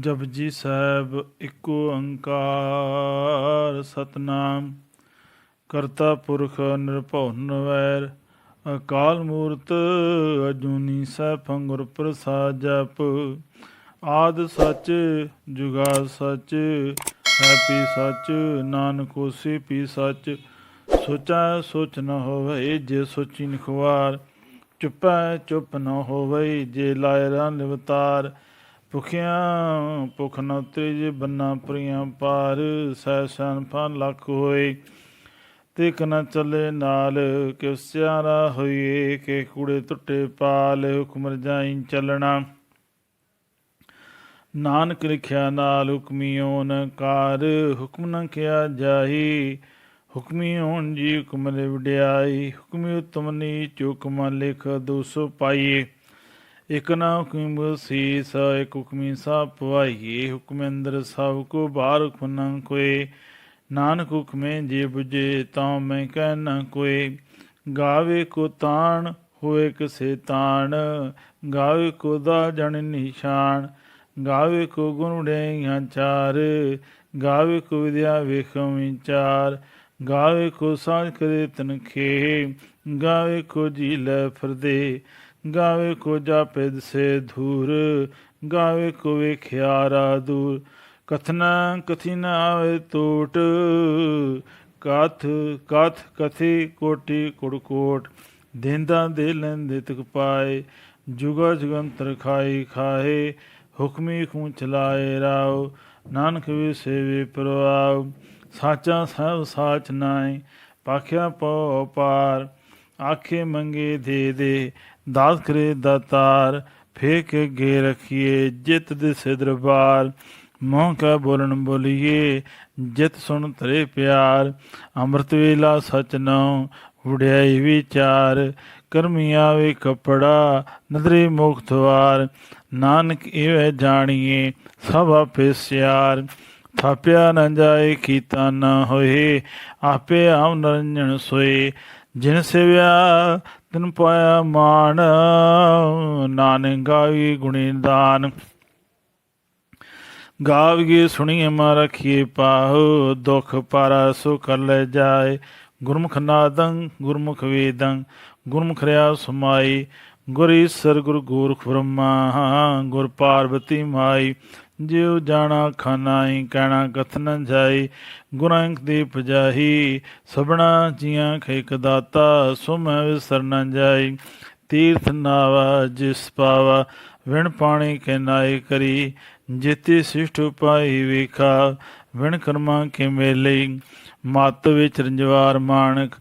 ਜਪਜੀ ਸਾਹਿਬ ਇੱਕੋ ਓੰਕਾਰ ਸਤਨਾਮ। ਕਰਤਾ ਪੁਰਖ ਨਿਰਭਉ ਨਿਰਵੈਰ ਅਕਾਲ ਮੂਰਤ ਅਜੂਨੀ ਸੈਭੰ ਗੁਰ ਪ੍ਰਸਾਦ ਜਪ। ਆਦ ਸੱਚ ਜੁਗਾ ਸੱਚ ਹੈਪੀ ਸੱਚ, ਨਾਨਕ ਹੋਸੀ ਪੀ ਸੱਚ। ਸੋਚਾ ਸੋਚ ਨ ਹੋਵੇ ਜੇ ਸੋਚੀ ਨਖਵਾਰ, ਚੁੱਪੈ ਚੁੱਪ ਨ ਹੋਵੇ ਜੇ ਲਾਇ ਰਨ ਨਿਵਤਾਰ। ਭੁਖਿਆਂ ਭੁਖ ਨ ਉਤਰੇ ਜੇ ਬੰਨਾ ਪ੍ਰੀਆਂ ਪਾਰ ਸਹਿ ਫਨ ਲੱਖ ਹੋਏ। ਤੇ ਕਨ ਚੱਲੇ ਨਾਲ ਕਿ ਸਿਆਰਾ ਹੋਈਏ, ਕਿ ਕੂੜੇ ਟੁੱਟੇ ਪਾਲ, ਹੁਕਮ ਰਜਾਈ ਚੱਲਣਾ। ਨਾਨਕ ਲਿਖਿਆ ਨਾਲ ਹੁਕਮੀ ਓਨ ਕਾਰ, ਹੁਕਮ ਨ ਕਿਆ ਜਾਹੀ। ਹੁਕਮੀ ਹੋਣ ਜੀ ਹੁਕਮ ਲੈ ਵਡਿਆਈ ਹੁਕਮੀ ਉਤਮ ਨੀਚ ਹੁਕਮ ਲਿਖ ਦੋਸੋ ਪਾਈਏ। ਇਕ ਨਾ ਹੁਕਮ ਸੀਸ ਇਕ ਹੁਕਮੀ ਸਾ ਪਵਾਈਏ। ਹੁਕਮ ਅੰਦਰ ਸਭ ਕੋ ਬਾਹਰ ਹੁਕਮ ਨ ਕੋਏ ਨਾਨਕ ਹੁਕਮੇ ਜੇ 부ਜੇ ਤਾਂ ਮੈਂ ਕਹਿ ਨਾ ਕੋਏ ਗਾਵੇ ਕੋ ਤਾਣ, ਹੋਏ ਕਿਸੇ ਤਾਣ। ਗਾਵੇ ਕੋ ਦਾ ਜਣ ਨਿਸ਼ਾਨ। ਗਾਵੇ ਕੋ ਗੁਣ ਉਡਿਆਈਆਂ ਚਾਰ। ਗਾਵੇ ਕੋ ਵਿਦਿਆ ਵੇਖਮ ਵਿਚਾਰ। ਗਾਵੇ ਕੋ ਸਾਜ ਕਰੇ ਤਨਖੇ ਗਾਵੇ ਕੋ ਜੀ ਲੈ ਫਰਦੇ। ਗਾਵੇ ਕੋ ਜਾਪੇ ਸੇ ਧੂਰ, ਗਾਵੇ ਕੋ ਵੇਖਿਆਰਾ ਦੂਰ। ਕਥਨਾ ਕਥੀ ਨ ਆਵੇ ਟੋਟ ਕਥ ਕਥ ਕਥੀ ਕੋਟੀ ਕੁੜ ਕੋਟ। ਦੇਂਦਾ ਦੇ ਲੈਂਦੇ ਤਕ ਪਾਏ, ਜੁਗਾ ਜੁਗੰਤਰ ਖਾਈ ਖਾਏ, ਹੁਕਮੀ ਖੂ ਚਲਾਏ ਰਾਉ ਨਾਨਕ ਵੀ ਸੇਵੇ ਪ੍ਰਵਾਉ ਸਾਚਾ ਸਭ ਸਾਚ ਨਾਏ, ਪਾਖਿਆ ਪਉ ਪਾਰ, ਆਖੇ ਮੰਗੇ ਦੇ ਦੇ ਦਾਸ ਕਰੇ ਦਾਤਾਰ, ਫੇਕ ਗੇ ਰਖੀਏ, ਜਿਤ ਦੇ ਸੇ ਦਰਬਾਰ ਮੋਹ ਕਾ ਬੋਲਣ ਬੋਲੀਏ, ਜਿਤ ਸੁਣ ਤਰੇ ਪਿਆਰ। ਅੰਮ੍ਰਿਤ ਵੇਲਾ ਸਚ ਨਉ, ਵਡਿਆਈ ਵਿਚਾਰ। ਕਰਮੀ ਆਵੇ ਕਪੜਾ, ਨਦਰੇ ਮੁਖ ਦਵਾਰ। ਨਾਨਕ ਇਹ ਜਾਣੀਏ, ਸਭ ਆਪੇ ਸਿਆਰ। ਥਾਪਿਆ ਨਾ ਜਾਏ, ਕੀਤਾ ਨਾ ਹੋਏ, ਆਪੇ ਆਮ ਨਰੰਜਣ ਸੋਏ। ਜਿਨ ਸਿਵਿਆ ਤਿਨ ਪਾਇਆ ਮਾਨ ਨਾਨਕ ਗਾਈ ਗੁਣੀ ਦਾਨ। ਗਾਵਗੇ ਸੁਣੀਏ ਮਾ ਰਖੀਏ ਪਾਹੋ ਦੁਖ ਪਾਰਾ ਸੁਖ ਲੈ ਜਾਏ। ਗੁਰਮੁਖ ਨਾਦੰ, ਗੁਰਮੁਖ ਵੇਦੰ, ਗੁਰਮੁਖ ਰਿਆ ਸਮਾਈ। ਗੁਰ ਈਸਰ ਗੁਰ ਗੋਰਖ ਬ੍ਰਹਮਾ, ਗੁਰ ਪਾਰਵਤੀ ਮਾਈ। ਜਿਉ ਜਾਣਾ ਖਾਨਾਈ, ਕਹਿਣਾ ਕਥਨ ਜਾਈ, ਗੁਰਾਂ ਦੀ ਪਜਾਹੀ ਸਭਨਾ ਜੀਆਂ ਖੇਕ ਦਾਤਾ, ਸੋ ਮੈਂ ਵਿਸਰ ਨ ਜਾਈ। ਤੀਰਥ ਨਾਵਾ ਜਿਸ ਪਾਵਾ, ਵਿਣ ਪਾਣੀ ਕੇ ਨਾਏ ਕਰੀ। ਜਿਤੀ ਸਿਸ਼ਟ ਉਪਾਈ ਵੇਖਾ, ਵਿਣ ਕਰਮਾ ਕੇ ਮੇਲੇ। ਮਤ ਵਿੱਚ ਰੰਜਵਾਰ ਮਾਨਕ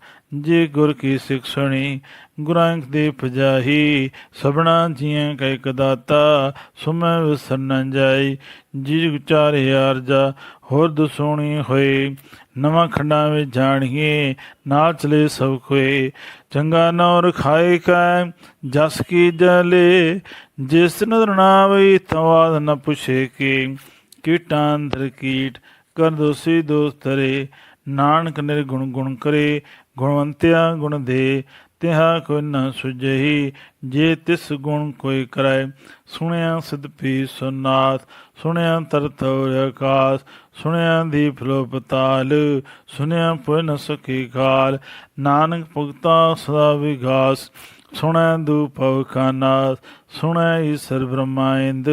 ਜੇ ਗੁਰ ਕੀ ਸਿੱਖ ਸੁਣੀ, ਗੁਰਾਂ ਦੇ ਪਜਾਹੀ, ਸਭਨਾ ਜੀਆਂ ਕੈ ਦਾਤਾ, ਸੁਮੈ ਵਿਸਰ ਨ ਜਾਈ ਜੀ ਉਚਾਰੇ ਜਾ ਹੋਰ ਦਸੋਣੀ ਹੋਏ, ਨਵਾਂ ਖੰਡਾਂ ਵਿੱਚ ਜਾਣੀਏ, ਨਾਲ ਚਲੇ ਸਭ ਕੋਏ ਚੰਗਾ ਨੌਰ ਖਾਏ ਕੈ, ਜਸ ਕੀ ਜਲੇ, ਜਿਸ ਨਦਰ ਨਾ ਵਈ ਤਵਾਦ ਨ ਪੁਛੇ ਕੀ। ਕੀਟਾਂ ਅੰਦਰ ਕੀਟ ਕਰ ਦੋਸੀ ਦੋਸਤਰੇ ਨਾਨਕ ਨਿਰਗੁਣ ਗੁਣ ਕਰੇ ਗੁਣਵੰਤਿਆ ਗੁਣ ਦੇ, ਤਿਹਾ ਕੋਈ ਨ ਸੁਝਈ ਜੇ ਤਿਸ ਗੁਣ ਕੋਈ ਕਰੈ। ਸੁਣਿਆ ਸਿਧ ਪੀ ਸੁਨਾਥ, ਸੁਣਿਆ ਤਰਤ ਆਕਾਸ ਸੁਣਿਆ ਦੀਪ ਲੋ ਪਤਾਲ ਸੁਣਿਆ ਪੁਇ ਨ ਸਕੀ ਕਾਲ ਨਾਨਕ ਭਗਤਾ ਸਦਾ ਵਿਗਾਸ ਸੁਣਿਆ ਦੂਪਵ ਖਾਨਾਸ ਸੁਣਿਆ ਈਸਰ ਬ੍ਰਹਮਾਇੰਦ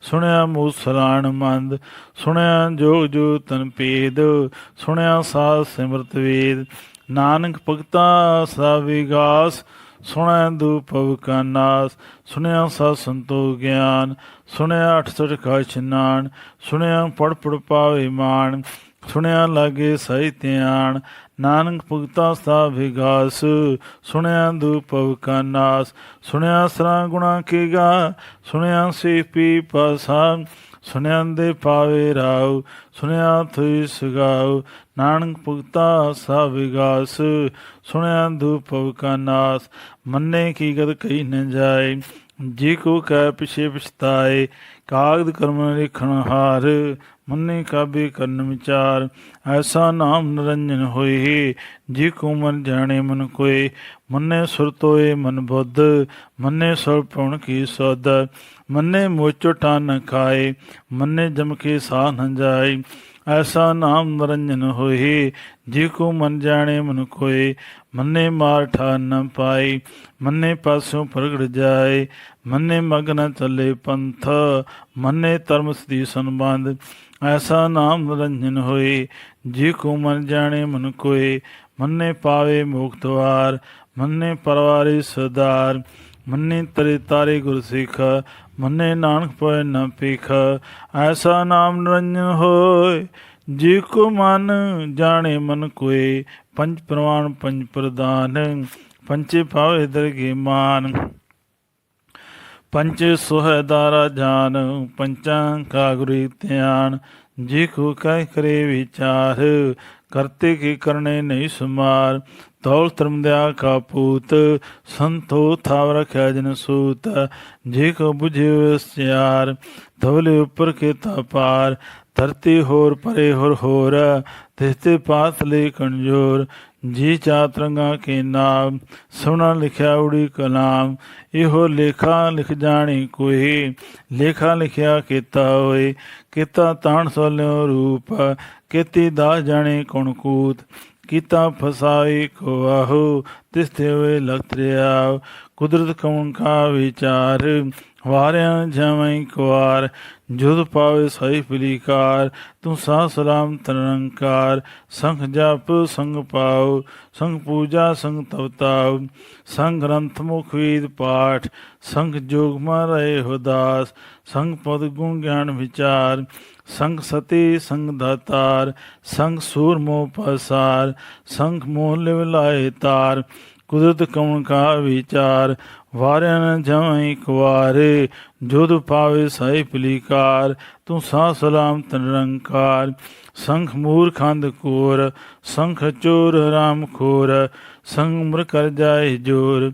ਸੁਣਿਆ ਮੂਸਲਾਣ ਮੰਦ। ਸੁਣਿਆ ਜੋਗ ਜੋ ਤਨ ਪੇਦ ਸੁਣਿਆ ਸਾਧ ਸਿਮਰਤ ਵੇਦ। ਨਾਨਕ ਭਗਤਾ ਸਦਾ ਵਿਗਾਸ ਸੁਣਿਆ ਦੂਪਵ ਕਾਨਾਸ ਸੁਣਿਆ ਸਾ ਸੰਤੋ ਗਿਆਨ, ਸੁਣਿਆ 68 ਕਾ ਇਸ਼ਨਾਨ ਸੁਣਿਆ ਪੜ ਪੜ ਪਾਵੇ ਮਾਨ ਸੁਣਿਆ ਲਾਗੇ ਸਹਿ ਧਿਆਨ, ਨਾਨਕ ਭਗਤਾ ਸਾ ਵਿਗਾਸ, ਸੁਣਿਆ ਦੂਪਵ ਕਾਨਾਸ ਸੁਣਿਆ ਸਰਾ ਗੁਣਾ ਕੇਗਾ ਸੁਣਿਆ ਸੇ ਪੀ ਪਸਾ ਸੁਣਿਆ ਦੇ ਪਾਵੇ ਰਾਉ, ਸੁਣਿਆ ਥਈ ਸੁਗਾਉ, ਨਾਨਕ ਭਗਤਾ ਸਾ ਵਿਗਾਸ, ਸੁਣਿਆ ਦੂਪਵ ਕਾਨਾਸ ਮੰਨੇ ਕੀ ਗਦ ਕਹੀ ਨ ਜਾਏ, ਜੀ ਕੋ ਕਹਿ ਪਿਛੇ ਪਛਤਾਏ, ਕਾਗਦ ਕਰਮ ਲਿਖਣ ਹਾਰ ਮੰਨੇ ਕਾਬੇ ਕਰਨ ਵਿਚਾਰ, ਐਸਾ ਨਾਮ ਨਿਰੰਜਨ ਹੋਏ, ਜੀ ਕੋ ਮਨ ਜਾਣੇ ਮਨ ਕੋਏ, ਮੰਨੇ ਸੁਰਤੋਏ ਮਨ ਬੁੱਧ, ਮੰਨੇ ਸੁਰ ਪੁਣ ਕੀ ਸੋਧ, ਮੰਨੇ ਮੋਚੋ ਨ ਖਾਏ, ਮੰਨੇ ਜਮ ਕੇ ਸਾਹ ਨ ਜਾਏ, ਐਸਾ ਨਾਮ ਨਿਰੰਜਨ ਹੋਏ, ਜੀ ਕੋ ਮਨ ਜਾਣੇ ਮਨ ਕੋਏ, ਮੰਨੇ ਮਾਰ ਠਾ ਨ ਪਾਈ ਮੰਨੇ ਪਾਸੋਂ ਪ੍ਰਗੜ ਜਾਏ, ਮੰਨੇ ਮਗਨ ਚੱਲੇ ਪੰਥ, ਮੰਨੇ ਧਰਮ ਸਦੀ ਸੰਬੰਧ ਐਸਾ ਨਾਮ ਨਿਰੰਜਨ ਹੋਏ, ਜੀ ਕੋ ਮਨ ਜਾਣੇ ਮਨ ਕੋਏ, ਮੰਨੇ ਪਾਵੇ ਮੁਖ ਦਵਾਰ, ਮੰਨੇ ਪਰਵਾਰੇ ਸਦਾਰ ਮੰਨੇ ਤਰੇ ਤਾਰੇ ਗੁਰ ਸਿੱਖ, ਮੰਨੇ ਨਾਨਕ ਪਏ ਨ ਪੀਖ ਐਸਾ ਨਾਮ ਨਿਰੰਜਨ ਹੋਏ, ਜੀ ਕੋ ਮਨ ਜਾਣੇ ਮਨ ਕੋਏ, ਪੰਜ ਪ੍ਰਵਾਨ ਪੰਜ ਪ੍ਰਦਾਨ ਪੰਚੇ ਭਾਵੇ ਦਰਗੇ ਮਾਨ। ਪੰਚ ਸੁਹਦਾਰਾ ਜਾਨ, ਪੰਚਾਂ ਕਾਗੁਰੀ ਧਿਆਨ। ਜੀ ਕੋ ਕਹਿ ਕਰੇ ਵਿਚਾਰ, ਕਰਤੇ ਕੀ ਕਰਨੇ ਨਹੀਂ ਸੁਮਾਰ। ਤੌਲ ਧਰਮ ਦਿਆ ਕਾ ਪੂਤ, ਸੰਤੋ ਥਾਵ ਰਖਿਆ ਜਨ ਸੂਤ। ਜੀ ਕੋ 부ਝੇ ਵਿਸਿਆਰ ਧਵਲੇ ਉੱਪਰ ਕੇ ਤਾਪਾਰ ਧਰਤੀ ਹੋਰ ਪਰੇ ਹੋਰ ਹੋਰ ਤਿਸਤੇ ਪਾਤਲੇ ਕਣਜੋਰ, ਜੀ ਚਾਤਰੰਗਾ ਕੇ ਨਾਮ, ਸੁਣਾ ਲਿਖਿਆ ਉੜੀ ਕਲਾਮ, ਇਹੋ ਲੇਖਾ ਲਿਖ ਜਾਣੀ ਕੋਈ, ਲੇਖਾ ਲਿਖਿਆ ਕੀਤਾ ਹੋਏ, ਕੀਤਾ ਤਾਣ ਸੋਲਿਓ ਰੂਪ, ਕੀਤੀ ਦਾ ਜਾਣੇ ਕੌਣ ਕੂਤ, ਕੀਤਾ ਫਸਾਈ ਕੋ ਆਹੋ, ਤਿਸ ਤੇ ਹੋਏ ਲਖਤ ਰਿਆ, ਕੁਦਰਤ ਕੌਣ ਕਾ ਵਿਚਾਰ ਵਾਰਿਆ ਜਮੈ ਕੁਆਰ ਜੁਦ ਪਾਵੇ ਸਹੀ ਫਲੀਕਾਰ ਤੂੰ ਸਾ ਸਲਾਮ ਤਰੰਕਾਰ ਸੰਖ ਜਪ, ਸੰਗ ਪਾਉ ਸੰਗ ਪੂਜਾ, ਸੰਗ ਤਵਤਾਉ ਸੰਗ ਗ੍ਰੰਥ ਮੁਖ ਵੇਦ ਪਾਠ, ਸੰਗ ਜੋਗ ਰਹੇ ਹੁਦਾਸ ਸੰਗ ਪਦ ਗੁਣ ਗਿਆਨ ਵਿਚਾਰ, ਸੰਗ ਸਤੀ, ਸੰਗ ਦਾਤਾਰ ਸੰਗ ਸੂਰ ਮੋਹ ਪਸਾਰ, ਸੰਗ ਮੋਹ ਲਿਵ ਲਾਏ ਤਾਰ ਕੁਦਰਤ ਕਉਣ ਕਾ ਵਿਚਾਰ, ਵਾਰਿਆਂ ਨ ਜਮੈ ਕੁਆਰੇ ਜੁਦ ਪਾਵੇ ਸਾਈ ਪਲੀਕਾਰ, ਤੂੰ ਸਾ ਸਲਾਮ ਤਨਰੰਕਾਰ ਸੰਖ ਮੂਰਖੰਦ ਕੋਰ, ਸੰਖ ਚੋਰ ਰਾਮ ਖੋਰ, ਸੰਗ ਮਰ ਕਰ ਜਾਏ ਜੋਰ।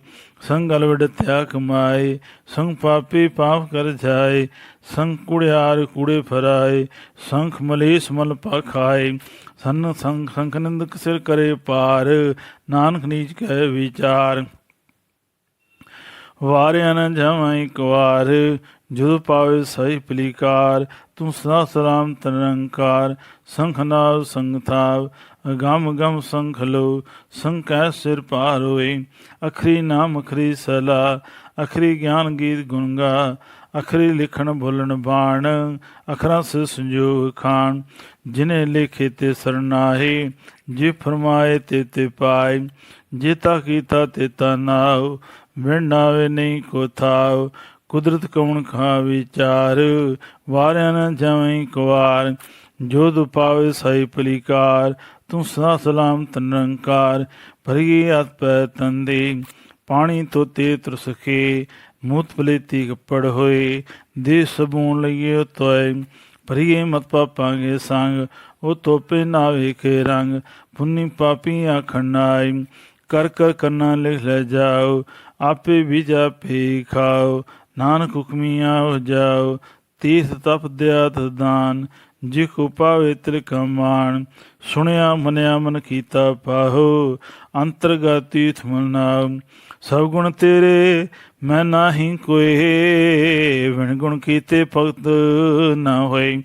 ਸੰਗ ਅਲਵਡ ਤਿਆ ਕਮਾਏ ਸੰਗ ਪਾਪੀ ਪਾਪ ਕਰ ਜਾਏ ਸੰਗ ਕੁੜਿਆਰ ਕੂੜੇ ਫਰਾਏ ਸੰਖ ਮਲੇਸ ਮਲ ਪਖਾਏ ਸੰਨ ਸੰਗ ਸੰਖ ਨਿੰਦਕ ਸਿਰ ਕਰੇ ਪਾਰ, ਨਾਨਕ ਨੀਚ ਕਹਿ ਵਿਚਾਰ। ਵਾਰਿਆ ਨ ਜਾਵਾਂ ਇੱਕ ਵਾਰ, ਜੁਦ ਪਾਵੇ ਸਹੀ ਪਲੀਕਾਰ, ਤੂੰ ਸਦਾ ਸਲਾਮ ਤਰੰਕਾਰ ਸੰਖ ਨਾਵ ਸੰਗਥਾਵ ਗਮ ਗਮ ਸੰਖ ਲੋ ਸੰਕੈ ਸਿਰ ਪਾਰ ਹੋਏ ਅਖਰੀ ਨਾਮ ਅਖਰੀ ਸਲਾ, ਅਖਰੀ ਗਿਆਨ ਗੀਤ ਗੁਣਗਾ, ਅਖਰੀ ਲਿਖਣ ਭੁੱਲਣ ਬਾਣ, ਅਖਰਾਂ ਸੇ ਸੰਜੋਗ ਖਾਨ ਜਿਨੇ ਲਿਖੇ ਤੇ ਸਰਨਾਹੇ ਜੇ ਫਰਮਾਏ ਤੇ ਤੇ ਪਾਏ ਜੇਤਾ ਕੀਤਾ ਤੇ ਤਾ ਨਾਉ, ਵਿਣ ਨਹੀਂ ਕੋ ਥਾਉ, ਕੁਦਰਤ ਕਉਣ ਖਾ ਵਿਚਾਰ, ਵਾਰਿਆ ਨ ਜਾਵਈ ਕੁਵਾਰ ਜੋ ਦੁਪਾਵੇ ਸਹੀ ਪਲੀਕਾਰ ਤੂੰ ਸਦਾ ਸਲਾਮ ਤਨਰੰਕਾਰ ਭਰੀ ਹੱਥ ਪੈ ਤੰਦੇ, ਪਾਣੀ ਤੋਤੇ ਤਰਸਖੇ, ਮੂਤ ਪਲੇਤੀ ਕੱਪੜ ਹੋਏ, ਦੇ ਸਬੂਨ ਲਈਏ ਤੋਏ, ਭਰੀਏ ਮਤ ਪਾਪਾਂਗੇ ਸੰਗ, ਉਹ ਤੋਪੇ ਨਾ ਵੇਖੇ ਰੰਗ, ਪੁੰਨੀ ਪਾਪੀ ਆਖਣ ਨਾਈ ਕਰ ਕਰ ਕਰਨਾ ਲਿਖ ਲੈ ਜਾਓ, ਆਪੇ ਵੀ ਜਾਪੇ ਖਾਓ, ਨਾਨਕ ਹੁਕਮੀਆਂ ਹੋ ਜਾਓ, ਤੀਰਥ ਤਪ ਦਿਆਤ ਦਾਨ ਜਿਖ ਕੋ ਤਿਲ ਕਮਾਨ, ਸੁਣਿਆ ਮਨਿਆ ਮਨ ਕੀਤਾ ਪਾਹੋ, ਅੰਤਰਗਤ ਤੀਰਥ ਮਨਾਉ ਸਭ ਗੁਣ ਤੇਰੇ, ਮੈਂ ਨਾਹੀ ਕੋਏ ਵਿਣ ਗੁਣ ਕੀਤੇ ਭਗਤ ਨਾ ਹੋਏ।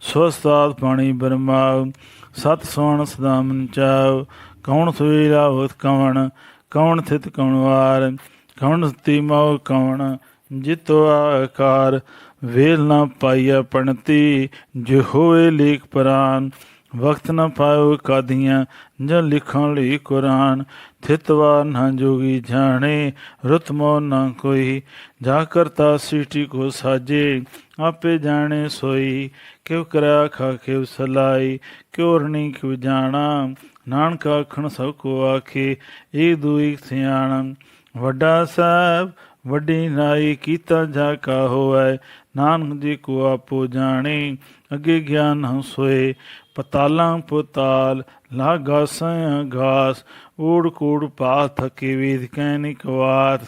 ਸਵਸਤਾਤ ਪਾਣੀ ਬਰਮਾ ਸਤ ਸੋਣ ਸਦਾ ਮਨ ਚਾਉ। ਕੌਣ ਸਵੇਲਾ ਹੋਤ ਕਵਣ, ਕੌਣ ਥਿਤ ਕੌਣ ਵਾਰ। ਕੌਣ ਸਤੀ ਮਉ ਕੌਣ ਜਿਤੋ ਆਕਾਰ ਵੇਲ ਨਾ ਪਾਈਆ ਪਣਤੀ ਜੋ ਹੋਏ ਲੇਖ ਪ੍ਰਾਨ, ਵਕਤ ਨਾ ਪਾਇਓ ਕਾਦੀਆਂ ਜਾਂ ਲਿਖਣ ਲਈ ਕੁਰਾਨ। ਥਿਤਵਾ ਨਾ ਜੋਗੀ ਜਾਣੇ ਰੁਤਮੋ ਨਾ ਕੋਈ। ਜਾ ਕਰਤਾ ਸਿਟੀ ਕੋ ਸਾਜੇ, ਆਪੇ ਜਾਣੇ ਸੋਈ। ਕਿਉ ਕਰਾ ਖਾ ਕਿਉ ਸਲਾਈ, ਕਿਉ ਰਣੀ ਕਿਉ ਜਾਣਾ। ਨਾਨਕ ਆਖਣ ਸਭ ਕੋ ਆਖੇ ਏ ਦੂਈ ਸਿਆਣ। ਵੱਡਾ ਸਾਹਿਬ, ਵੱਡੀ ਨਾਈ, ਕੀਤਾ ਜਾ ਕਾ ਹੋਐ ਨਾਨਕ ਜੀ ਕੋ ਆਪੋ ਜਾਣੇ, ਅੱਗੇ ਗਿਆਨ ਹਉ ਸੋਏ। ਪਤਾਲਾਂ ਪੁਤਾਲ, ਲਾਗਾ ਸਯ ਘਾਸ ਊੜ ਕੂੜ ਪਾ ਥਕੇ ਵੇਦ ਕੈਨਿਕ ਵਾਤ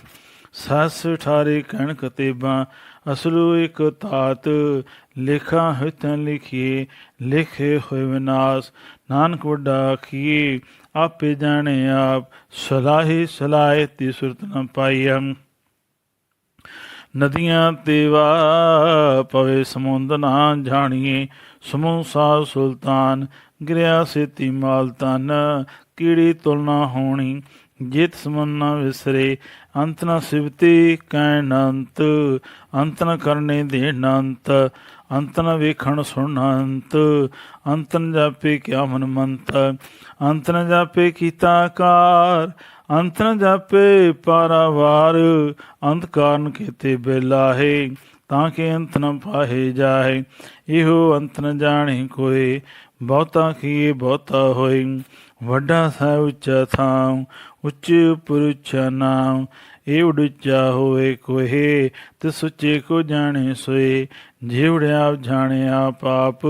ਸਸ ਠਾਰੇ ਕਹਿਣ ਕਤੇਬਾਂ ਅਸਲੂ ਇਕ ਤਾਤ ਲਿਖਾਂ ਹਿਤਨ ਲਿਖੀਏ, ਲਿਖੇ ਹੋਏ ਵਿਨਾਸ਼। ਨਾਨਕ ਵੱਡਾ ਆਖੀਏ, ਆਪੇ ਜਾਣੇ ਆਪ, ਸਲਾਹੇ ਸਲਾਹੇ ਤੀ ਸੁਰਤ ਨ ਪਾਈਐ। ਨਦੀਆਂ ਤੇ ਵਾ ਪਵੇ, ਸਮੁੰਦ ਨਾ ਜਾਣੀਏ। ਸਮੂਹ ਸਾ ਸੁਲਤਾਨ, ਗਿਰਿਆ ਸੇਤੀ ਮਾਲ ਤਨ ਕੀੜੀ ਤੁਲਨਾ ਹੋਣੀ, ਜਿਤ ਸਮੰਨਾ ਵਿਸਰੇ। ਅੰਤ ਨ ਸਿਵਤੀ ਕੈਨ ਅੰਤ ਅੰਤ ਨ ਕਰਨੇ ਦੇ ਅੰਤ ਅੰਤ ਨ ਵੇਖਣ ਸੁਣ ਅੰਤ ਅੰਤ ਨ ਜਾਪੇ ਕਿਆ ਮਨ ਮੰਤ ਅੰਤ ਨ ਜਾਪੇ ਕੀਤਾ ਕਾਰ ਅੰਤ ਨ ਜਾਪੇ ਪਾਰਾਵਾਰ, ਅੰਤ ਕਾਰਨ ਕੀਤੇ ਬੇਲਾਹੇ ਤਾਂ ਕਿ ਅੰਤ ਨ ਪਾਹੇ ਜਾਏ ਇਹੋ ਅੰਤ ਨ ਜਾਣੇ ਕੋਏ, ਬਹੁਤਾ ਕੀ ਬਹੁਤਾ ਹੋਏ, ਵੱਡਾ ਸਾ ਉੱਚਾ ਥਾਂ ਉੱਚੇ ਉਪਰ ਉੱਚਾ ਨਾਮ ਇਹ ਉਡੁੱਚਾ ਹੋਏ ਕੋਹੇ ਤੇ ਸੁੱਚੇ ਕੋ ਜਾਣੇ ਸੋਏ ਜਿਵੜਿਆ ਜਾਣਿਆ ਪਾਪ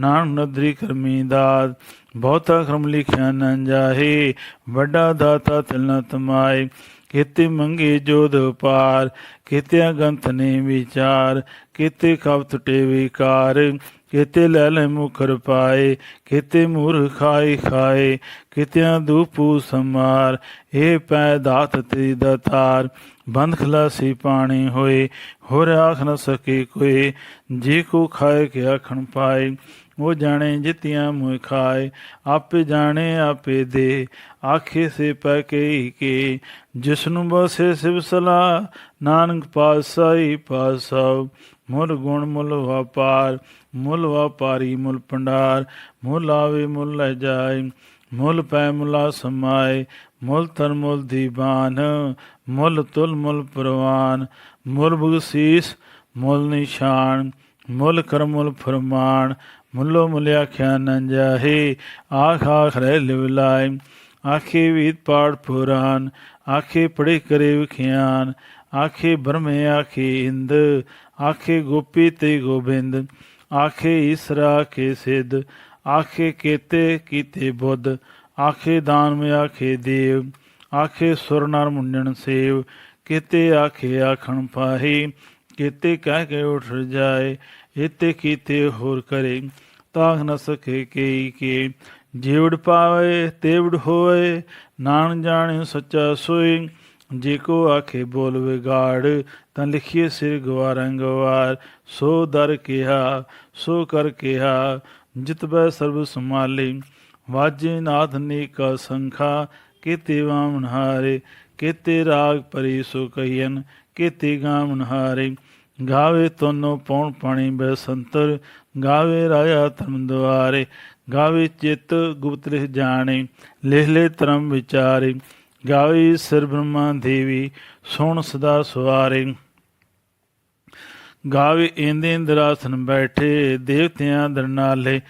ਨਾਨਕ ਨਦਰੀ ਕਰਮੀ ਦਾਤ, ਬਹੁਤਾ ਕਰਮ ਲਿਖਿਆ ਨਾ ਜਾਹੇ, ਵੱਡਾ ਦਾਤਾ ਤਿਲ ਨ ਤਮਾਏ। ਕੀਤੇ ਮੰਗੇ ਜੋਧ ਪਾਰ ਕੀਤੇ ਗੰਤ ਨੇ ਵਿਚਾਰ, ਕੀਤੇ ਕਬ ਟੁਟੇ ਵਿਕਾਰ ਕੀਤੇ ਲੈ ਲੈ ਮੁਖਰ ਪਾਏ, ਕੀਤੇ ਮੂਰ ਖਾਏ ਖਾਏ, ਕੀਤਿਆਂ ਦੂਪੂ ਸਮਾਰ, ਇਹ ਪੈ ਦਾਤ ਤੇ ਦਤਾਰ, ਬੰਦ ਖਲਾਸੀ ਪਾਣੀ ਹੋਏ, ਹੋਰ ਆਖ ਨ ਸਕੇ ਕੋਈ, ਜੇ ਕੋ ਖਾਏ ਕਿ ਆਖਣ ਪਾਏ। ਉਹ ਜਾਣੇ ਜਿਤਿਆਂ ਮੁਇ ਖਾਏ, ਆਪੇ ਜਾਣੇ, ਆਪੇ ਦੇ। ਆਖੇ ਸੇ ਪੈ ਕੇ ਕੇ। ਜਿਸਨੂੰ ਬਸੇ ਸਿਵ ਸਲਾ ਨਾਨਕ ਪਾਸਾਈ ਪਾਸਾਉ ਮੁੱਲ ਗੁਣ ਮੁੱਲ ਵਪਾਰ, ਮੁੱਲ ਵਪਾਰੀ ਮੁੱਲ ਭੰਡਾਰ। ਮੁੱਲ ਆਵੇ ਮੁੱਲ ਲੈ ਜਾਏ, ਮੁੱਲ ਪੈ ਮੁਲਾ ਸਮਾਏ। ਮੁੱਲ ਤਨ ਮੁਲ ਦੀਵਾਨ ਮੁੱਲ ਤੁਲ ਮੁੱਲ ਪ੍ਰਵਾਨ। ਮੁੱਲ ਬਗਸੀਸ ਮੁੱਲ ਨਿਸ਼ਾਨ, ਮੁੱਲ ਕਰਮ ਫਰਮਾਨ। ਮੁੱਲੋ ਮੁਲਿਆ ਖਿਆਨ ਨ ਜਾਹੇ, ਆਖ ਆਖ ਰਹਿ ਲਿਵ ਲਾਇ ਆਖੇ ਵੀਤ ਪਾੜ ਪੁਰਾਨ, ਆਖੇ ਪੜੇ ਕਰੇ ਵਿਖਿਆਨ, ਆਖੇ ਬਰਮੇ ਆਖੇ ਇੰਦ, ਆਖੇ ਗੋਪੀ ਤੇ ਗੋਬਿੰਦ, ਆਖੇ ਈਸਰਾ ਕੇ ਸਿੱਧ, ਆਖੇ ਕੇਤੇ ਕੀਤੇ ਬੁੱਧ, ਆਖੇ ਦਾਨ ਮੇ ਆਖੇ ਦੇਵ, ਆਖੇ ਸੁਰ ਨਰ ਮੁੰਡਨ ਸੇਵ, ਕੀਤੇ ਆਖੇ ਆਖਣ ਪਾਹੀ ਕੀਤੇ ਕਹਿ ਕੇ ਉਠ ਜਾਏ ਇਤੇ ਕੀਤੇ ਹੋਰ ਕਰੇ। ਤਾਖ ਨ ਸਕੇ ਕੇ ਕੇ ਜੀਵੜ ਪਾਵੇ ਤੇਵੜ ਹੋਏ ਨਾਨ ਜਾਣੇ ਸੱਚਾ ਸੋਈ ਜੇ ਕੋ ਆਖੇ ਬੋਲ ਵਿਗਾੜ, ਤਾਂ ਲਿਖੀਏ ਸਿਰ ਗਵਾਰਾਂ ਗਵਾਰ ਸੋ ਦਰ ਕਿਹਾ, ਸੋ ਕਰ ਕਿਹਾ, ਜਿਤ ਬੈ ਸਰਬ ਸਮਾਲੇ ਵਾਜੇ ਨਾਥ ਨੇ ਕਾ ਸੰਖਾ, ਕੀਤੇ ਵਾਮਨ ਹਾਰੇ। ਕੀਤੇ ਰਾਗ ਪਰੀ ਸੋ ਕਹੀਨ ਕੀਤੇ ਗਾਮਨ ਹਾਰੇ। ਗਾਵੇ ਤੋਨੋ ਪੌਣ ਪਾਣੀ ਬੈ ਸੰਤਰ, ਗਾਵੇ ਰਾਇਆ ਧਰਮ ਦੁਆਰੇ, ਗਾਵੇ ਚਿਤ ਗੁਪਤ ਲਿਖ ਜਾਣੇ, ਲਿਖ ਲੈ ਧਰਮ ਵਿਚਾਰੇ, ਗਾਵੇ ਸਿਰ ਬ੍ਰਹਮਾ ਦੇਵੀ, ਸੁਣ ਸਦਾ ਸਵਾਰੇ ਗਾਵੇ ਇੰਦੇ ਇੰਦਰਾਸਨ ਬੈਠੇ, ਦੇਵਤਿਆਂ ਦਰਨਾਲੇ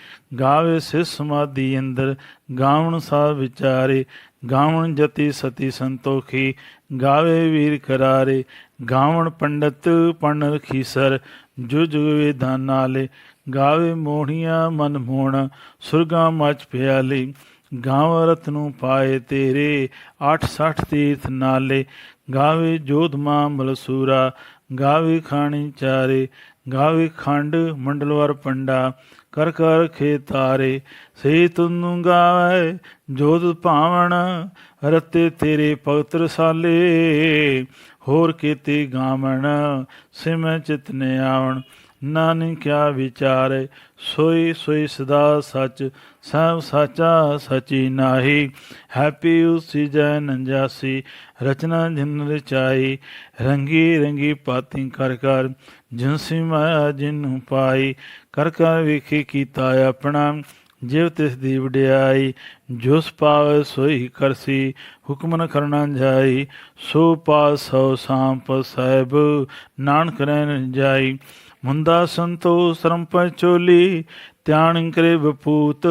ਗਾਵੇ ਸਿਸ ਸਮਾਧੀ ਅੰਦਰ, ਗਾਵਣ ਸਾ ਵਿਚਾਰੇ, ਗਾਵਣ ਜਤੀ ਸਤੀ ਸੰਤੋਖੀ, ਗਾਵੇ ਵੀਰ ਕਰਾਰੇ ਗਾਵਣ ਪੰਡਤ ਪਣ ਰਖੀਸਰ ਜੋ ਜੁਗ ਵੇਦਾਂ ਨਾਲੇ ਗਾਵੇ ਮੋਹਣੀਆਂ ਮਨ ਮੋਹਣ, ਸੁਰਗਾ ਮਚ ਪਿਆਲੀ। ਗਾਵ ਰਤਨੂ ਪਾਏ ਤੇਰੇ 860 ਤੀਰਥ ਨਾਲੇ। ਗਾਵੇ ਜੋਧਮਾ ਮਲਸੂਰਾ, ਗਾਵੇ ਖਾਣੀ ਚਾਰੇ। ਗਾਵੇ ਖੰਡ ਮੰਡਲਵਰ ਪੰਡਾ, ਕਰ ਕਰ ਖੇ ਤਾਰੇ। ਸੇ ਤੁਨੂੰ ਗਾਵੇ ਜੋਤ ਭਾਵਨ ਰਤੇ ਤੇਰੇ ਭਗਤ ਰਸਾਲੇ ਹੋਰ ਕੀਤੇ ਗਾਵਣ, ਸਿਮੈ ਚਿਤ ਆਵਣ। ਨਾਨਕ ਵਿਚਾਰੇ, ਸੋਈ ਸੋਈ ਸਦਾ ਸਚ, ਸਭ ਸਾਚਾ ਸਚੀ ਨਾਹੀ। ਹੈਪੀ ਉਸੀ ਜੈ ਨੰਜਾਸੀ, ਰਚਨਾ ਜਿਨ ਰਚਾਈ। ਰੰਗੀ ਰੰਗੀ ਪਾਤੀ ਕਰ ਕਰ ਜਿਨਸੀ ਮਾਇਆ ਜਿਨੂੰ ਪਾਈ। ਕਰ ਕਰ ਵੇਖੇ ਕੀਤਾ ਆਪਣਾ ਜਿਵ ਤਿਸ ਦੀ ਵਡਿਆਈ ਜੁਸ ਪਾਵੇ ਸੋਈ ਕਰਸੀ ਹੁਕਮ ਨ ਕਰਨਾ ਜਾਈ, ਸੋ ਪਾਸ ਹੋ ਸਾਂਪ ਸਾਹਿਬ, ਨਾਨਕ ਰਹਿਣ ਜਾਈ। ਮੁੰਦਾ ਸੰਤੋ ਸਰਮ ਚੋਲੀ, ਧਿਆਨ ਕਰੇ ਬਪੂਤ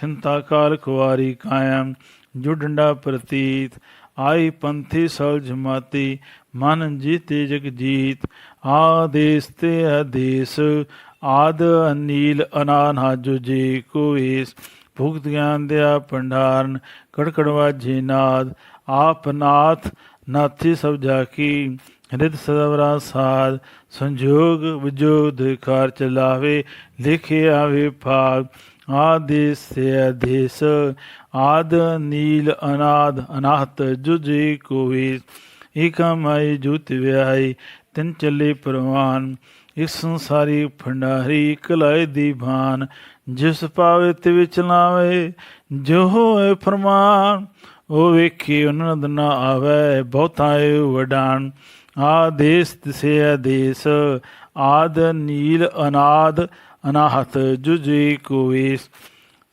ਖਿੰਤਾ ਕਾਲ ਕੁਵਾਰੀ ਕਾਇਮ ਜੋ ਡੰਡਾ ਪ੍ਰਤੀਤ, ਆਈ ਪੰਥੀ ਸਲ ਜਮਾਤੀ ਮਨ ਜੀਤੇ ਜਗ ਜੀਤ। ਆਦੇਸ ਤੇ ਆਦੇਸ ਆਦ ਅਨੀਲ ਅਨਾਨਾ ਜੋ ਜੀ ਭੁਗਤ ਗਿਆਨ ਦਿਆ ਭੰਡਾਰਨ, ਕੜਕੜ ਵਾਜੇ ਨਾਦ, ਆਪ ਨਾਥ ਨਾਥੀ ਸਭ ਜਾ ਕੀ ਰਿਤ ਸਦਵਰਾ ਸਾਧ, ਸੰਜੋਗ ਵਿਜੋਗ ਦੁਕਾਰ ਚਲਾਵੇ, ਲਿਖੇ ਆਵੇ ਭਾਗ, ਆਦੇਸ ਤੇ ਅਦੇਸ ਆਦ ਨੀਲ ਅਨਾਦ ਅਨਾਹਤ ਜੁਜੀ ਕੋਈ ਏਕਮਾਈ ਜੁਤ ਵਿਆਈ ਤਿੰਨ ਚੱਲੇ ਪ੍ਰਵਾਨ ਇਸ ਸੰਸਾਰੀ ਭੰਡਾਰੀ ਕਲਾਏ ਦੀ ਭਾਨ, ਜਿਸ ਪਾਵੇ ਤੇ ਵਿੱਚ ਲਾਵੇ, ਜੋ ਹੋਏ ਫਰਮਾਨ, ਉਹ ਵੇਖੀ ਉਹਨਾਂ ਦਾ ਨਾ ਆਵੇ, ਬਹੁਤਾ ਏ ਵਡਾਨ। ਆਦੇਸ ਤਿਸੇ ਆਦੇਸ ਆਦ ਨੀਲ ਅਨਾਦ, ਅਨਾਹਤ ਜੁਜੀ ਕੋਇਸ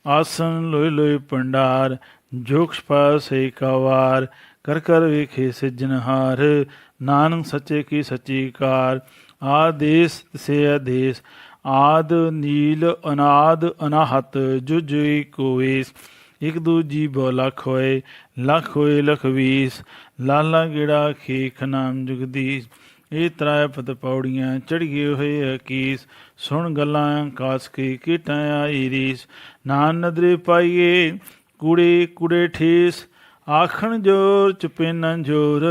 ਆਸਨ ਲੋਇ ਲੋਇ ਪੰਡਾਰ ਜੋਕਸ਼ ਪਾਸ ਏਕਵਾਰ ਕਰ ਕਰ ਵਿਖੇ ਸਿਜਨਹਾਰ ਨਾਨਕ ਸੱਚੇ ਕੀ ਸੱਚੀ ਕਾਰ ਆਦੇਸ ਸੇ ਆਦੇਸ, ਆਦ ਨੀਲ ਅਨਾਦ ਅਨਾਹਤ ਜੁਜੁਈ ਕੋਇਸ ਇਕ ਦੂਜੀ ਬੋ ਲਖ ਹੋਏ ਲਖ ਹੋਏ ਲਖ ਵੀਸ, ਲਾਲਾ ਗਿੜਾ ਖੇਖ ਨਾਮ ਜੁਗਦੀਸ਼ ਇਹ ਤਰਾਇ ਪਤ ਪੌੜੀਆਂ ਚੜੀਏ ਹੋਏ ਅਕੀਸ, ਸੁਣ ਗੱਲਾਂ ਕਾਸ ਕੀ ਕੀਟਾਂ ਆਈ ਰੀਸ ਨਾਨ ਨਦਰੇ ਪਾਈਏ, ਕੂੜੇ ਕੂੜੇ ਠੇਸ ਆਖਣ ਜੋਰ ਚੁਪੇ ਨ ਜੋਰ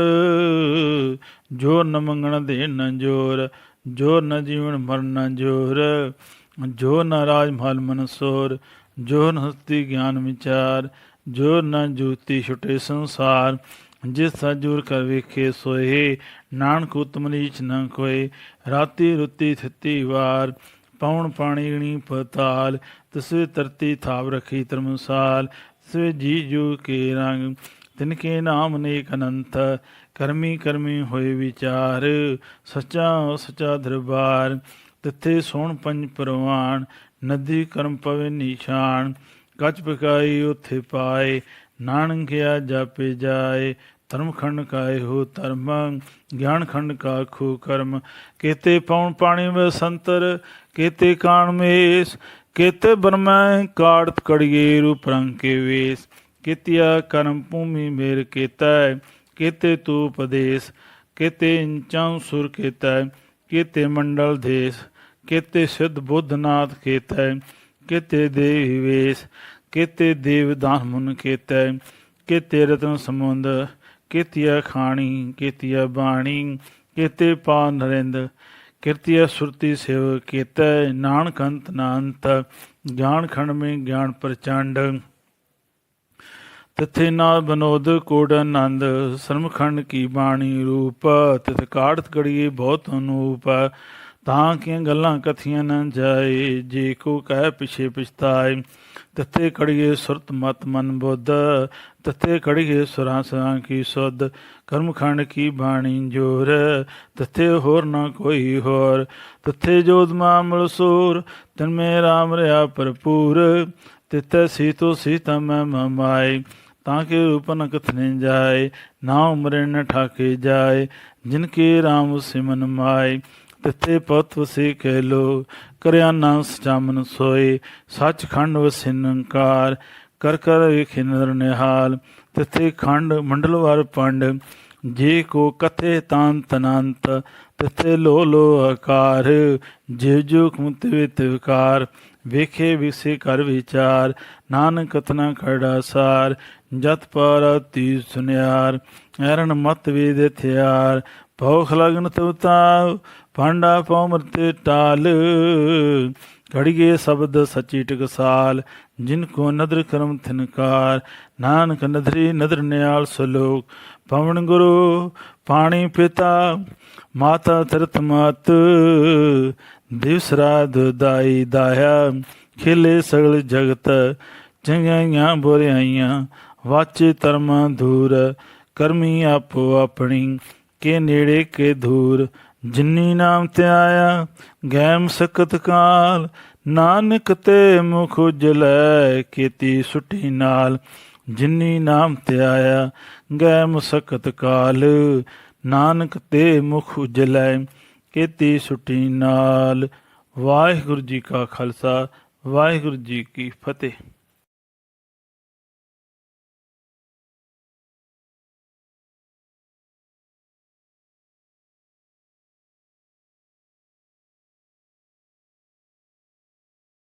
ਜੋਰ ਨ ਮੰਗਣ ਦੇ ਨ ਜੋਰ ਜੋਰ ਨ ਜੀਵਨ ਮਰਨ ਜੋਰ, ਜੋ ਨ ਰਾਜ ਮਹਲ ਮਨਸੋਰ ਜੋ ਨ ਹਸਤੀ ਗਿਆਨ ਵਿਚਾਰ, ਜੋ ਨ ਜੂਤੀ ਛੁਟੇ ਸੰਸਾਰ, ਜਿਸ ਸਜੂਰ ਕਰ ਵੇਖੇ ਸੋਏ ਨਾਨਕ ਉਤਮ ਨੀਚ ਨ ਕੋਏ ਰਾਤੀ ਰੁੱਤੀ ਥਿੱਤੀ ਵਾਰ ਪੌਣ ਪਾਣੀ ਗਣੀ ਪਤਾਲ ਤਸਵੇ ਤਰਤੀ ਥਾਵ ਰਖੀ ਤਰਮਸਾਲ ਸਵੇ ਜੀ ਜੂ ਕੇ ਰੰਗ, ਤਿਨ ਕੇ ਨਾਮ ਨੇਕ ਅਨੰਤ, ਕਰਮੀ ਕਰਮੀ ਹੋਏ ਵਿਚਾਰ, ਸੱਚਾ ਸੱਚਾ ਦਰਬਾਰ, ਤਿੱਥੇ ਸੋਣ ਪੰਜ ਪ੍ਰਵਾਨ ਨਦੀ ਕਰਮ ਪਵੇ ਨਿਸ਼ਾਨ ਕੱਚ ਪਕਾਈ ਉਥੇ ਪਾਏ ਨਾਨਕਿਆ ਜਾਪੇ ਜਾਏ, ਧਰਮ ਖੰਡ ਕਾਏ ਹੋ ਧਰਮ, ਗਿਆਨ ਖੰਡ ਕਾ ਖੂ ਕਰਮ, ਕੇਤੇ ਪੌਣ ਪਾਣੀ ਵਿੱਚ ਸੰਤਰ ਕੇਤੇ ਕਾਣ ਮੇਸ ਕੇਤੇ ਬਰਮੈ ਕਾੜਤ ਕੜੀਏ ਰੂਪ ਰੰਗ ਕੇ ਵੇਸ, ਕਿਤਿਆ ਕਰਮ ਭੂਮੀ ਮੇਰ ਕੀਤਾ, ਕੇਤੇ ਤੂ ਉਪਦੇਸ ਕੇਤੇ ਇੰਚਾਂ ਸੁਰ ਕੀਤਾ, ਕੇਤੇ ਮੰਡਲ ਦੇਸ, ਕੇਤੇ ਸਿੱਧ ਬੁੱਧਨਾਥ ਕੀਤਾ, ਕੇਤੇ ਦੇਵ ਵੇਸ, ਕੇਤੇ ਦੇਵ ਦਾਨ ਮੁਨ ਕੀਤਾ, ਕੇਤੇ ਰਤਨ ਸਮੁੰਦ, ਕੇਤੀਆ ਖਾਣੀ, ਕੇਤੀਆ ਬਾਣੀ, ਕੇਤੇ ਪਾ ਨਰਿੰਦ ਕਿਰਤੀਆ ਸੁਰਤੀ ਸੇਵ ਕੇਤੈ ਨਾਨਕ ਅੰਤ ਨਾਨਤ ਗਿਆਨ ਖੰਡ ਮੇ ਗਿਆਨ ਪ੍ਰਚੰਡ। ਤਿਥੇ ਨਾ ਬਨੋਦ ਕੋੜ ਆਨੰਦ ਸਰਮਖੰਡ ਕੀ ਬਾਣੀ ਰੂਪ ਤਿਤ ਕਾੜਤ ਕੜੀਏ ਬਹੁਤ ਅਨੂਪ। ਤਾਂ ਕਿ ਗੱਲਾਂ ਕਥੀਆਂ ਨਾ ਜਾਏ, ਜੇ ਕੋ ਕਹਿ ਪਿਛੇ ਪਛਤਾਏ। ਤਥੇ ਕੜੀਏ ਸੁਰਤ ਮਤ ਮਨ ਬੁੱਧ ਤਥੇ ਕੜੀਏ ਸੁਰਾਂ ਸੁਰਾਂ ਕੀ ਸੁਧ ਕਰਮਖੰਡ ਕੀ ਬਾਣੀ ਜੋਰ ਤਥੇ ਹੋਰ ਨਾ ਕੋਈ ਹੋਰ ਤਥੇ ਜੋਤ ਮਾਮਲ ਸੂਰ, ਤਨ ਮੇ ਰਾਮ ਰਿਆ ਭਰਪੂਰ, ਤਿਤੈ ਸੀਤੋ ਸੀਤਾ ਮੈਂ ਮਮਾਈ ਤਾਂ ਕਿ ਰੂਪ ਨ ਕਥਨੇ ਜਾਏ, ਨਾ ਉਮਰੇ ਨ ਠਾਕੇ ਜਾਏ, ਜਿਨ ਕੇ ਰਾਮ ਸਿਮਨ ਮਾਈ ਤਿੱਥੇ ਪਤ ਵਸੇ ਕਹਿ ਲੋ, ਕਰਿਆ ਨਾ ਸਚਾਮਨ ਸੋਏ, ਸੱਚਖੰਡ ਵਸੇ ਨਿਰੰਕਾਰ ਕਰ ਕਰ ਵੇਖੇ ਨਦਰ ਨਿਹਾਲ, ਤਿੱਥੇ ਖੰਡ ਮੰਡਲਵਾਰ ਪੰਡ, ਜੇ ਕੋ ਕਥੇ ਤਾਂ ਤਨੰਤ, ਤਿੱਥੇ ਲੋ ਲੋ ਆਕਾਰ ਜਿਵ ਜੋ ਕੁੰਤੇ ਵਿਤ ਵਿਕਾਰ, ਵੇਖੇ ਵਿਸੇ ਕਰ ਵਿਚਾਰ, ਨਾਨਕ ਕਥਨਾ ਖੜਾ ਸਾਰ ਜਤ ਪਰ ਤੀ ਸੁਨਿਆਰ, ਐਰਨ ਮਤ ਵੇਦ ਥਿਆਰ ਭੌਖ ਲਗਨ ਤਵਤਾ ਭਾਂਡਾ ਪਉਮਰਤੇ ਟਾਲ, ਘੜੀਏ ਸ਼ਬਦ ਸਚੀ ਟਕਸਾਲ ਜਿਨ ਕੋ ਨਦਰ ਕਰਮ ਥਨਕਾਰ, ਨਾਨਕ ਨਦਰੀ ਨਦਰ ਨਿਆਲ ਸਲੋਕ, ਪਵਨ ਗੁਰੂ ਪਾਣੀ ਪਿਤਾ, ਮਾਤਾ ਤਰਤ ਮਾਤ ਦਿਵਸ ਰਾਤ ਦਾਈ ਦਾਇਆ, ਖੇਲੇ ਸਗਲ ਜਗਤ ਚੰਗਾਈਆਂ ਬੁਰਿਆਈਆਂ, ਵਾਚੇ ਧਰਮਾਂ ਧੂਰ ਕਰਮੀ ਆਪੋ ਆਪਣੀ, ਕੇ ਨੇੜੇ ਕੇ ਧੂਰ ਜਿਨੀ ਨਾਮ ਤੇ ਆਇਆ, ਗੈਮ ਸਕਤ ਕਾਲ ਨਾਨਕ ਤੇ ਮੁਖ ਉਜਲੈ ਕੀਤੀ ਸੁਟੀ ਨਾਲ। ਜਿਨੀ ਨਾਮ ਤੇ ਆਇਆ ਗੈਮ ਸਕਤ ਕਾਲ। ਨਾਨਕ ਤੇ ਮੁਖ ਉਜਲੈ ਕੀਤੀ ਸੁਟੀ ਨਾਲ। ਵਾਹਿਗੁਰੂ ਜੀ ਕਾ ਖਾਲਸਾ, ਵਾਹਿਗੁਰੂ ਜੀ ਕੀ ਫਤਿਹ।